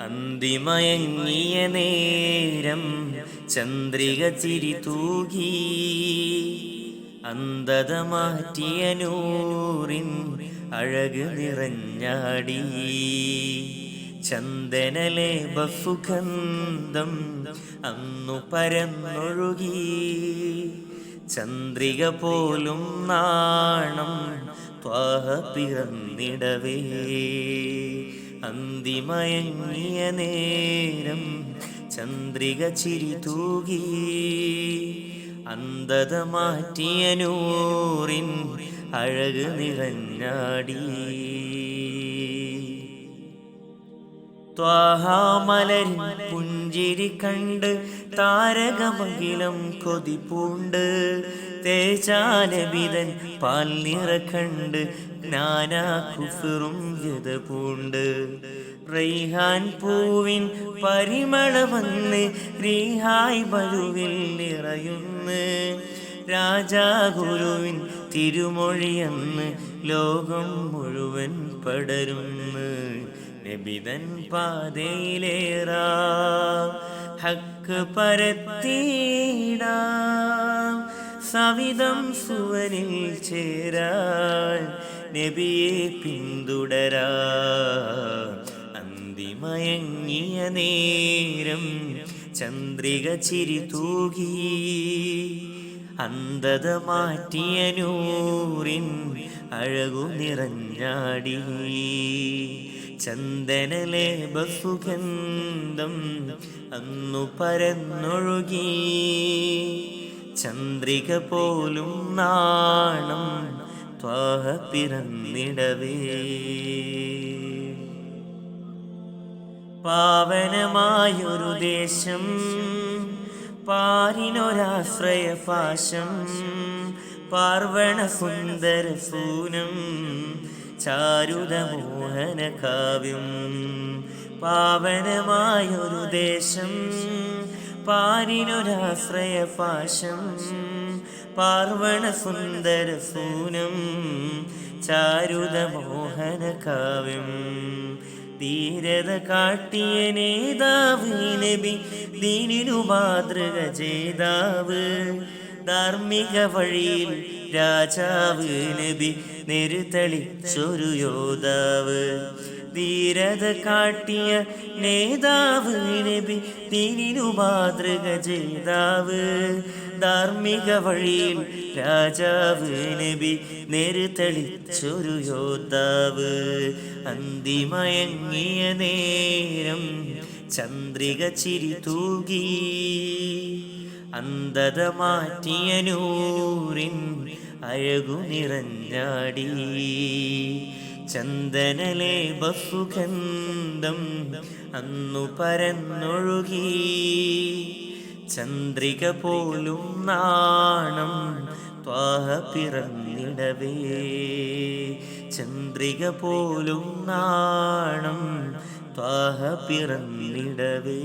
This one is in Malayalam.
അന്തിമയങ്ങിയ നേരം ചന്ദ്രിക ചിരി തൂകി അന്തത മാറ്റിയ നൂറിൻ അഴക് നിറഞ്ഞാടി. ചന്ദനലെ ബഫുഗന്ധം അന്നു പരന്നൊഴുകി. ചന്ദ്രിക പോലും നാണം ത്വാഹ പിറന്നിടവേ അന്തിമയങ്ങിയ നേരം ചന്ദ്രിക ചിരി തൂകി. അന്തത മാറ്റിയ നൂറിൻ അഴക് ത്വാഹാമലരിൻ പുഞ്ചിരി കണ്ട് താരകമകിലം കൊതിപ്പൂണ്ട് തേജാലവിതൻ പാൽ നിറ കണ്ട് നാനാ കുഫറും യഥപൂണ്ട് റൈഹാൻ പൂവിൻ പരിമളവന്ന് റീഹായ് മരുവിൽ നിറയുന്ന്. രാജാഗുരുവിൻ തിരുമൊഴിയെന്ന് ലോകം മുഴുവൻ പടരുന്ന്. നബിതൻ പാതയിലേറാ ഹക്ക് പരത്തിടാം സവിധം സുവനിൽ ചേരാൻ നബിയെ പിന്തുടരാ. അന്തിമയങ്ങിയ നേരം ചന്ദ്രിക ചിരി തൂകി അന്തത മാറ്റിയ നൂറിൻ അഴകു നിറഞ്ഞാടി. ചന്ദനലെ ബസുഗന്ധം അന്നു പരന്നൊഴുകി. ചന്ദ്രിക പോലും നാണം ത്വാഹ പിറന്നിടവേ. പാവനമായൊരു ദേശം പാരിനൊരാശ്രയ പാശം പാർവണ സുന്ദര സൂനം ചാരുത മോഹന കാവ്യം. പാവനമായൊരു ദേശം പാരിനൊരാശ്രയ പാശം പാർവണ സുന്ദര സൂനം ചാരുത മോഹന കാവ്യം. ധീരത കാട്ടിയ നേതാവ് നബി ദീനിനു മാതൃക ചെയ്താവ് ധാർമ്മിക വഴിയിൽ രാജാവ് നബി നെരുത്തളിച്ചൊരു യോദ്ധാവ്. ധീരത കാട്ടിയ നേതാവ് നബി ദീനിനു മാതൃക ചെയ്താവ് ധാർമ്മിക വഴിയിൽ രാജാവ് നബി നെരുതളിച്ചൊരു യോദ്ധാവ്. അന്തിമയങ്ങിയ നേരം ചന്ദ്രിക ചിരി തൂകി. അന്തത മാറ്റിയ നൂറിൻ അഴകു നിറഞ്ഞാടി. ചന്ദനലെ ബസുഗന്ധം അന്നു പരന്നൊഴുകി. ചന്ദ്രിക പോലും നാണം ത്വാഹ പിറന്നിടവേ. ചന്ദ്രിക പോലും നാണം ത്വാഹ പിറന്നിടവേ.